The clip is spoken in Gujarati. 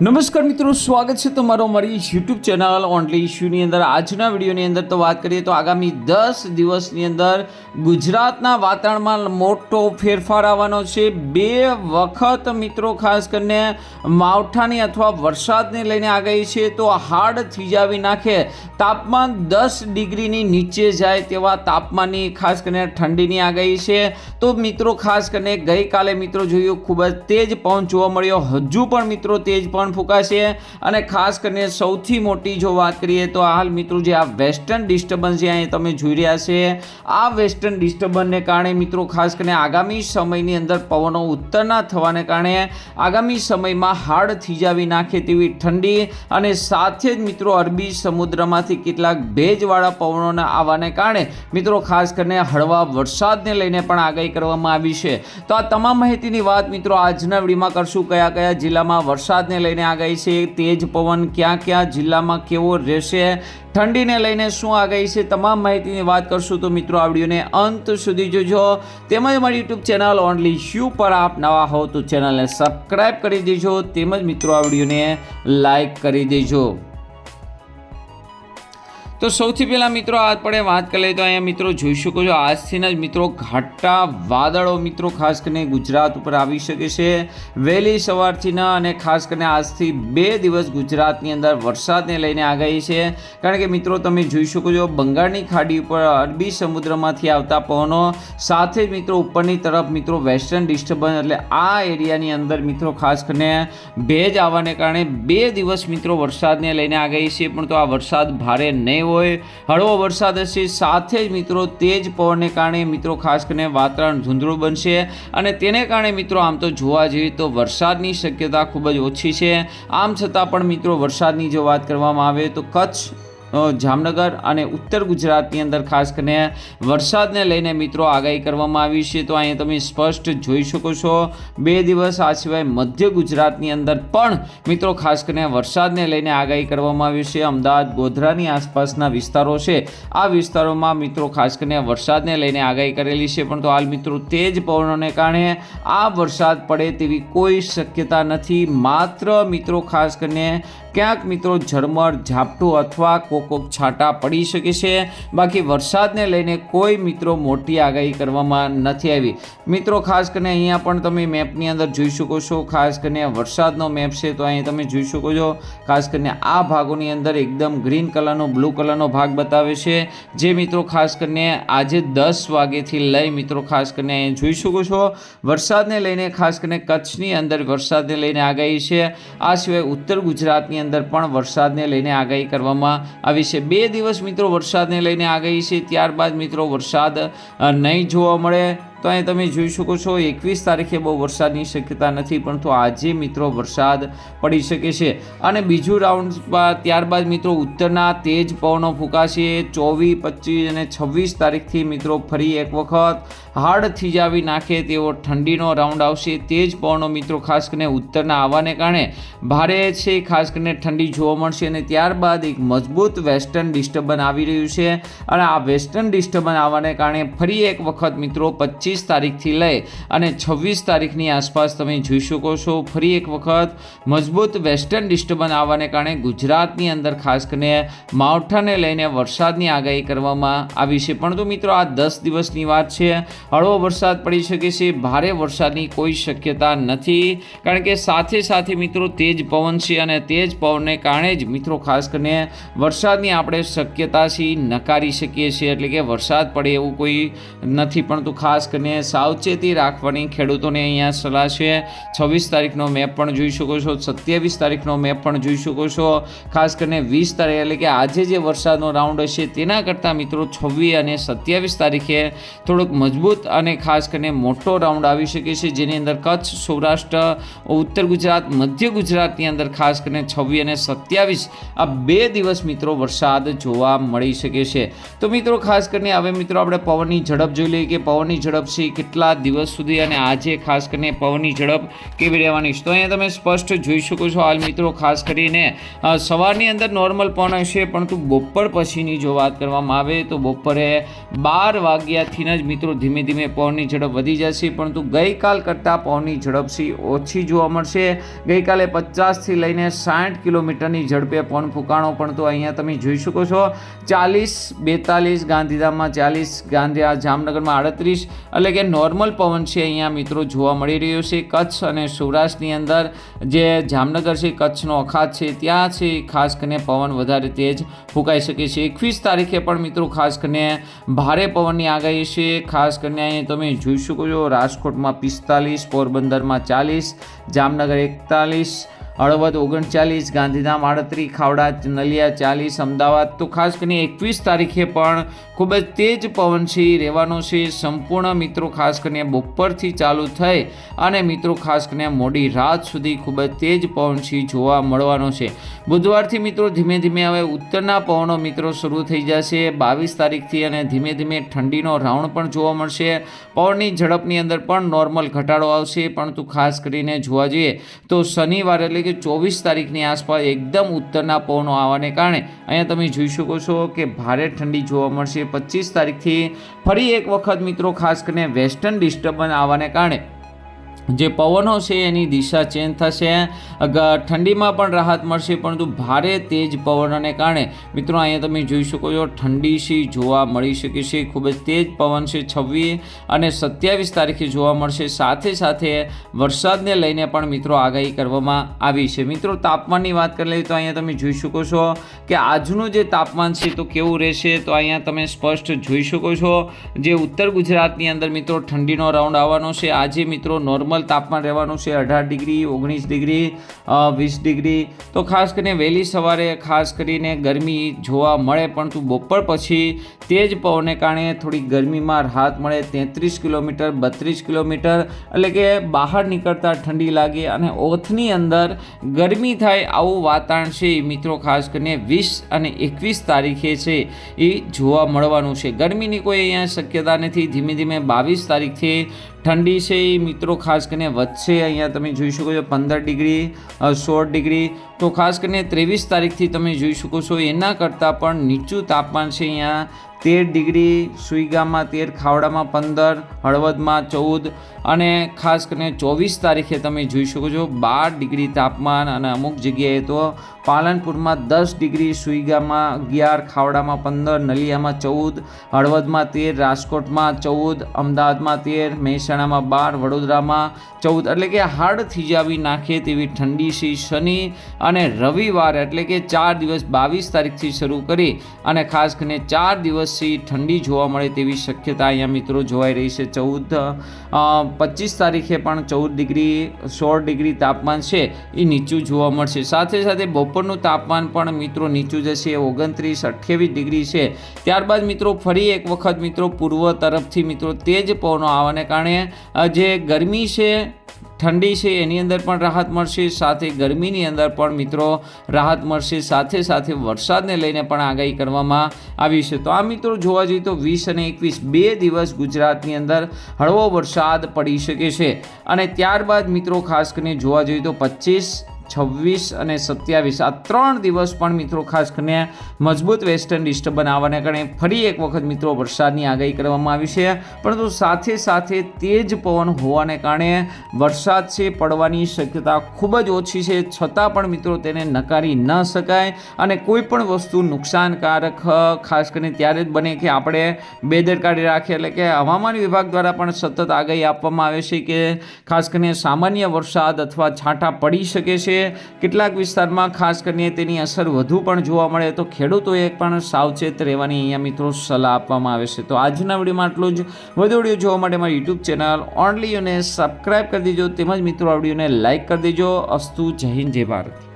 નમસ્કાર મિત્રો, સ્વાગત છે તમારો મારી યુટ્યુબ ચેનલ ઓનલી ઇશ્યુની અંદર. આજના વિડીયોની અંદર તો વાત કરીએ તો આગામી દસ દિવસની અંદર ગુજરાતના વાતાવરણમાં મોટો ફેરફાર આવવાનો છે. બે વખત મિત્રો, ખાસ કરીને માવઠાની અથવા વરસાદને લઈને આગાહી છે તો હાડ થીજાવી નાખે. તાપમાન દસ ડિગ્રીની નીચે જાય તેવા તાપમાનની ખાસ કરીને ઠંડીની આગાહી છે. તો મિત્રો, ખાસ કરીને ગઈકાલે મિત્રો જોયું, ખૂબ જ તેજ પવન જોવા મળ્યો. હજુ પણ મિત્રો તેજ પવન ફૂંકાશે અને ખાસ કરીને સૌથી મોટી જો વાત કરીએ તો હાલ મિત્રો જે આ વેસ્ટર્ન ડિસ્ટર્બન્સ જે અહીં તમે જોઈ રહ્યા છે, આ વેસ્ટર્ન ડિસ્ટર્બન્સને કારણે મિત્રો ખાસ કરીને આગામી સમયની અંદર પવનો ઉત્તરના થવાને કારણે આગામી સમયમાં હાડ થીજાવી નાખે તેવી ઠંડી અને સાથે જ મિત્રો અરબી સમુદ્રમાંથી કેટલાક ભેજવાળા પવનોના આવવાને કારણે મિત્રો ખાસ કરીને હળવા વરસાદને લઈને પણ આગાહી કરવામાં આવી છે. તો આ તમામ માહિતીની વાત મિત્રો આજના વિડીયોમાં કરશું. કયા કયા જિલ્લામાં વરસાદને લઈને આગાહી છે. તેજ પવન ક્યાં ક્યાં જિલ્લામાં કેવો રહેશે? ઠંડીને લઈને શું આગાહી છે? તમામ માહિતીની વાત કરશું તો મિત્રો આ વિડીયોને અંત સુધી જોજો. તેમજ મારી યુટ્યુબ ચેનલ ઓનલી શ્યુ પર આપ નવા હો તો ચેનલને સબસ્ક્રાઈબ કરી દેજો. તેમજ મિત્રો આ વિડીયોને લાઈક કરી દેજો. તો સૌથી પહેલાં મિત્રો આપણે વાત કરી લઈએ તો અહીંયા મિત્રો જોઈ શકો છો, આજથી જ મિત્રો ઘાટા વાદળો મિત્રો ખાસ કરીને ગુજરાત ઉપર આવી શકે છે. વહેલી સવારથી ન અને ખાસ કરીને આજથી બે દિવસ ગુજરાતની અંદર વરસાદને લઈને આગાહી છે. કારણ કે મિત્રો તમે જોઈ શકો છો, બંગાળની ખાડી ઉપર અરબી સમુદ્રમાંથી આવતા પવનો સાથે જ મિત્રો ઉપરની તરફ મિત્રો વેસ્ટર્ન ડિસ્ટર્બન્સ એટલે આ એરિયાની અંદર મિત્રો ખાસ કરીને ભેજ આવવાને કારણે બે દિવસ મિત્રો વરસાદને લઈને આગાહી છે, પણ તો આ વરસાદ ભારે નહીં હોય. હળવો વરસાદ હશે. સાથે જ મિત્રો તેજ પવનને કારણે મિત્રો ખાસ કરીને વાતાવરણ ધૂંધળું બનશે. અને તેને કારણે મિત્રો આમ તો જોવા જઈએ તો વરસાદની શક્યતા ખૂબ જ ઓછી છે. આમ છતાં પણ મિત્રો વરસાદની જો વાત કરવામાં આવે તો કચ્છ જામનગર અને ઉત્તર ગુજરાતની અંદર ખાસ કરીને વરસાદને લઈને મિત્રો આગાહી કરવામાં આવી છે. તો અહીંયા તમે સ્પષ્ટ જોઈ શકો છો, બે દિવસ આ સિવાય મધ્ય ગુજરાતની અંદર પણ મિત્રો ખાસ કરીને વરસાદને લઈને આગાહી કરવામાં આવી છે. અમદાવાદ, ગોધરાની આસપાસના વિસ્તારો છે. આ વિસ્તારોમાં મિત્રો ખાસ કરીને વરસાદને લઈને આગાહી કરેલી છે. પણ તો હાલ મિત્રો તેજ પવનોને કારણે આ વરસાદ પડે તેવી કોઈ શક્યતા નથી. માત્ર મિત્રો ખાસ કરીને ક્યાંક મિત્રો ઝરમર, ઝાપટું અથવા કોકોક કોક છાંટા પડી શકે છે. બાકી વરસાદને લઈને કોઈ મિત્રો મોટી આગાહી કરવામાં નથી આવી. મિત્રો, ખાસ કરીને અહીંયા પણ તમે મેપની અંદર જોઈ શકો છો. ખાસ કરીને વરસાદનો મેપ છે તો અહીં તમે જોઈ શકો છો. ખાસ કરીને આ ભાગોની અંદર એકદમ ગ્રીન કલરનો, બ્લુ કલરનો ભાગ બતાવે છે. જે મિત્રો ખાસ કરીને આજે દસ વાગ્યેથી લઈ મિત્રો ખાસ કરીને જોઈ શકો છો. વરસાદને લઈને ખાસ કરીને કચ્છની અંદર વરસાદને લઈને આગાહી છે. આ સિવાય ઉત્તર ગુજરાતની અંદર પણ વરસાદને લઈને આગાહી કરવામાં આવી છે. બે દિવસ મિત્રો વરસાદને લઈને આગાહી છે, ત્યારબાદ મિત્રો વરસાદ નહીં જોવા મળે તો અહીં તમે જોઈ શકો છો, એકવીસ તારીખે બહુ વરસાદની શક્યતા નથી, પરંતુ આજે મિત્રો વરસાદ પડી શકે છે. અને બીજું રાઉન્ડ ત્યારબાદ મિત્રો ઉત્તરના તેજ પવનો ફૂંકાશે. ચોવીસ, પચીસ અને છવ્વીસ તારીખથી મિત્રો ફરી એક વખત હાડ થીજાવી નાખે તેવો ઠંડીનો રાઉન્ડ આવશે. તે જ પવનો મિત્રો ખાસ કરીને ઉત્તરના આવવાને કારણે ભારે છે. ખાસ કરીને ઠંડી જોવા મળશે અને ત્યારબાદ એક મજબૂત વેસ્ટર્ન ડિસ્ટર્બન્સ આવી રહ્યું છે. અને આ વેસ્ટર્ન ડિસ્ટર્બન્સ આવવાને કારણે ફરી એક વખત મિત્રો પચીસ તારીખથી લઈ અને છવ્વીસ તારીખની આસપાસ તમે જોઈ શકો છો. ફરી એક વખત મજબૂત વેસ્ટર્ન ડિસ્ટર્બન્સ આવવાને કારણે ગુજરાતની અંદર ખાસ કરીને માવઠાને લઈને વરસાદની આગાહી કરવામાં આવી છે. પરંતુ મિત્રો આ દસ દિવસની વાત છે. હળવો વરસાદ પડી શકે છે. ભારે વરસાદની કોઈ શક્યતા નથી. કારણ કે સાથે સાથે મિત્રો તેજ પવન છે અને તેજ પવનને કારણે જ મિત્રો ખાસ કરીને વરસાદની આપણે શક્યતા નકારી શકીએ છીએ. એટલે કે વરસાદ પડે એવું કોઈ નથી. પરંતુ ખાસ કરીને સાવચેતી રાખવાની ખેડૂતોને અહીંયા સલાહ છે. છવ્વીસ તારીખનો મેપ પણ જોઈ શકો છો. સત્યાવીસ તારીખનો મેપ પણ જોઈ શકો છો. ખાસ કરીને વીસ તારીખ એટલે કે આજે જે વરસાદનો રાઉન્ડ હશે તેના કરતાં મિત્રો છવ્વીસ અને સત્યાવીસ તારીખે થોડોક મજબૂત અને ખાસ કરીને મોટો રાઉન્ડ આવી શકે છે, જેની અંદર કચ્છ, સૌરાષ્ટ્ર, ઉત્તર ગુજરાત, મધ્ય ગુજરાતની અંદર ખાસ કરીને છવ્વીસ અને સત્યાવીસ આ બે દિવસ મિત્રો વરસાદ જોવા મળી શકે છે. તો મિત્રો ખાસ કરીને હવે મિત્રો આપણે પવનની ઝડપ જોઈ લઈએ કે પવનની ઝડપ છે કેટલા દિવસ સુધી અને આજે ખાસ કરીને પવનની ઝડપ કેવી રહેવાની છે? તો અહીંયા તમે સ્પષ્ટ જોઈ શકો છો હાલ મિત્રો ખાસ કરીને સવારની અંદર નોર્મલ પવન હશે, પરંતુ બપોર પછીની જો વાત કરવામાં આવે તો બપોરે બાર વાગ્યાથી જ મિત્રો ધીમે ધીમે પવનની ઝડપ વધી જશે, પરંતુ ગઈકાલ કરતાં પવનની ઝડપ છે ઓછી જોવા મળશે. ગઈકાલે પચાસથી લઈને સાઠ કિલોમીટરની ઝડપે પવન ફૂંકાણો પણ તો અહીંયા તમે જોઈ શકો છો, ચાલીસ, બેતાલીસ, ગાંધીધામમાં ચાલીસ ગાંધી જામનગરમાં આડત્રીસ, એટલે કે નોર્મલ પવન છે અહીંયા મિત્રો જોવા મળી રહ્યો છે. કચ્છ અને સૌરાષ્ટ્રની અંદર જે જામનગર છે, કચ્છનો અખાત છે, ત્યાં છે, ખાસ કરીને પવન વધારે તેજ ફૂંકાઈ શકે છે. એકવીસ તારીખે પણ મિત્રો ખાસ કરીને ભારે પવનની આગાહી છે, ખાસ કરીને અહીંયા તમે જોઈ શકો છો રાજકોટમાં પિસ્તાલીસ પોરબંદરમાં ચાલીસ જામનગર એકતાલીસ હળવદ ઓગણચાલીસ, ગાંધીધામ આડત્રીસ ખાવડા નલિયા ચાલીસ, અમદાવાદ તો ખાસ કરીને એકવીસ તારીખે પણ ખૂબ જ તેજ પવન છે રહેવાનો છે. સંપૂર્ણ મિત્રો ખાસ કરીને બપોરથી ચાલુ થઈ અને મિત્રો ખાસ કરીને મોડી રાત સુધી ખૂબ જ તેજ પવન છે, જોવા મળવાનો છે. બુધવારથી મિત્રો ધીમે ધીમે હવે ઉત્તરના પવનો મિત્રો શરૂ થઈ જશે. બાવીસ તારીખથી અને ધીમે ધીમે ઠંડીનો રાઉન્ડ પણ જોવા મળશે. પવનની ઝડપની અંદર પણ નોર્મલ ઘટાડો આવશે. પરંતુ ખાસ કરીને જોવા જઈએ તો શનિવાર એટલે કે ચોવીસ તારીખની આસપાસ એકદમ ઉત્તરના પવનો આવવાને કારણે અહીંયા તમે જોઈ શકો છો કે ભારે ઠંડી જોવા મળશે. પચીસ તારીખથી ફરી એક વખત મિત્રો ખાસ કરીને વેસ્ટર્ન ડિસ્ટર્બન્સ આવવાને કારણે જે પવનો છે એની દિશા ચેન્જ થશે. ઠંડીમાં પણ રાહત મળશે, પરંતુ ભારે તેજ પવનને કારણે, મિત્રો, અહીંયા તમે જોઈ શકો છો ઠંડી સી જોવા મળી શકે છે. ખૂબ જ તેજ પવન છે, છવ્વીસ અને સત્યાવીસ તારીખે જોવા મળશે. સાથે સાથે વરસાદને લઈને પણ, મિત્રો, આગાહી કરવામાં આવી છે. મિત્રો, તાપમાનની વાત કરી લઈએ તો અહીંયા તમે જોઈ શકો છો કે આજનું જે તાપમાન છે તો કેવું રહેશે? તો અહીંયા તમે સ્પષ્ટ જોઈ શકો છો. જે ઉત્તર ગુજરાતની અંદર, મિત્રો, ઠંડીનો રાઉન્ડ આવવાનો છે. આજે, મિત્રો નોર્મલ તાપમાન રહેવાનું છે અઢાર ડિગ્રી, ઓગણીસ ડિગ્રી વીસ ડિગ્રી. તો ખાસ કરીને વહેલી સવારે ખાસ કરીને ગરમી જોવા મળે, પરંતુ બપોર પછી તેજ પવનને કારણે થોડી ગરમીમાં રાહત મળે. તેત્રીસ કિલોમીટર, બત્રીસ કિલોમીટર, એટલે કે બહાર નીકળતા ઠંડી લાગે અને ઓથની અંદર ગરમી થાય આવું વાતાવરણ છે મિત્રો ખાસ કરીને વીસ અને એકવીસ તારીખે છે એ જોવા મળવાનું છે. ગરમીની કોઈ અહીંયા શક્યતા નથી. ધીમે ધીમે બાવીસ તારીખથી ઠંડી છે એ મિત્રો ખાસ કરીને વધશે, અહીંયા તમે જોઈ શકો છો પંદર ડિગ્રી સોળ ડિગ્રી. તો ખાસ કરીને ત્રેવીસ તારીખથી તમે જોઈ શકો છો, એના કરતાં પણ નીચું તાપમાન છે અહીંયા તેર ડિગ્રી સુઈગામાં, તેર ખાવડામાં, પંદર, હળવદમાં, ચૌદ અને ખાસ કરીને ચોવીસ તારીખે તમે જોઈ શકો છો બાર ડિગ્રી તાપમાન અને અમુક જગ્યાએ તો પાલનપુરમાં દસ ડિગ્રી સુઈગામાં, અગિયાર ખાવડામાં પંદર, નલિયામાં ચૌદ, હળવદમાં તેર, રાજકોટમાં ચૌદ, અમદાવાદમાં તેર, મહેસાણામાં બાર, વડોદરામાં ચૌદ. એટલે કે હાડ થીજાવી નાખે તેવી ઠંડી છે શનિ અને રવિવાર. એટલે કે ચાર દિવસ બાવીસ તારીખથી શરૂ કરી અને ખાસ કરીને ચાર દિવસથી ઠંડી જોવા મળે તેવી શક્યતા અહીંયા મિત્રો જોવાઈ રહી છે. ચૌદ પચીસ તારીખે પણ ચૌદ ડિગ્રી, સોળ ડિગ્રી તાપમાન છે એ નીચું જોવા મળશે. સાથે સાથે બપોરનું તાપમાન પણ મિત્રો નીચું જશે, ઓગણત્રીસ, અઠ્યાવીસ ડિગ્રી છે. ત્યારબાદ મિત્રો ફરી એક વખત મિત્રો પૂર્વ તરફથી મિત્રો તેજ પવનો આવવાને કારણે જે ગરમી છે ઠંડી છે, એની અંદર પણ રાહત મળશે. સાથે ગરમીની અંદર પણ મિત્રો રાહત મળશે. સાથે સાથે વરસાદને લઈને પણ આગાહી કરવામાં આવી છે. તો આ મિત્રો જોવા જઈએ તો વીસ અને એકવીસ બે દિવસ ગુજરાતની અંદર હળવો વરસાદ પડી શકે છે. અને ત્યારબાદ મિત્રો ખાસ કરીને જોવા જઈએ તો પચીસ છવ્વીસ અને સત્યાવીસ. આ ત્રણ દિવસ પણ મિત્રો ખાસ કરીને મજબૂત વેસ્ટર્ન ડિસ્ટર્બન બનાવવાને કારણે ફરી એક વખત મિત્રો વરસાદની આગાહી કરવામાં આવી છે. પરંતુ સાથે સાથે તેજ પવન હોવાને કારણે વરસાદ છે, પડવાની શક્યતા ખૂબ જ ઓછી છે. છતાં પણ મિત્રો તેને નકારી ન શકાય અને કોઈ પણ વસ્તુ નુકસાનકારક ખાસ કરીને ત્યારે જ બને કે આપણે બેદરકારી રાખીએ એટલે કે હવામાન વિભાગ દ્વારા પણ સતત આગાહી આપવામાં આવે છે કે ખાસ કરીને સામાન્ય વરસાદ અથવા છાંટા પડી શકે છે કેટલાક વિસ્તારમાં ખાસ કરીને તેની અસર વધુ પણ જોવા મળે તો ખેડૂતોએ પણ સાવચેત રહેવાની અહીંયા મિત્રો સલાહ આપવામાં આવે છે. તો આજના વિડીયોમાં આટલું જ. વધુ વીડિયો જોવા માટે મારી યુટ્યુબ ચેનલ ઓનલી યુને સબસ્ક્રાઈબ કરી દેજો. તેમજ મિત્રો આ વિડીયોને લાઇક કરી દેજો. અસ્તુ જય હિન્દ, જય ભારત.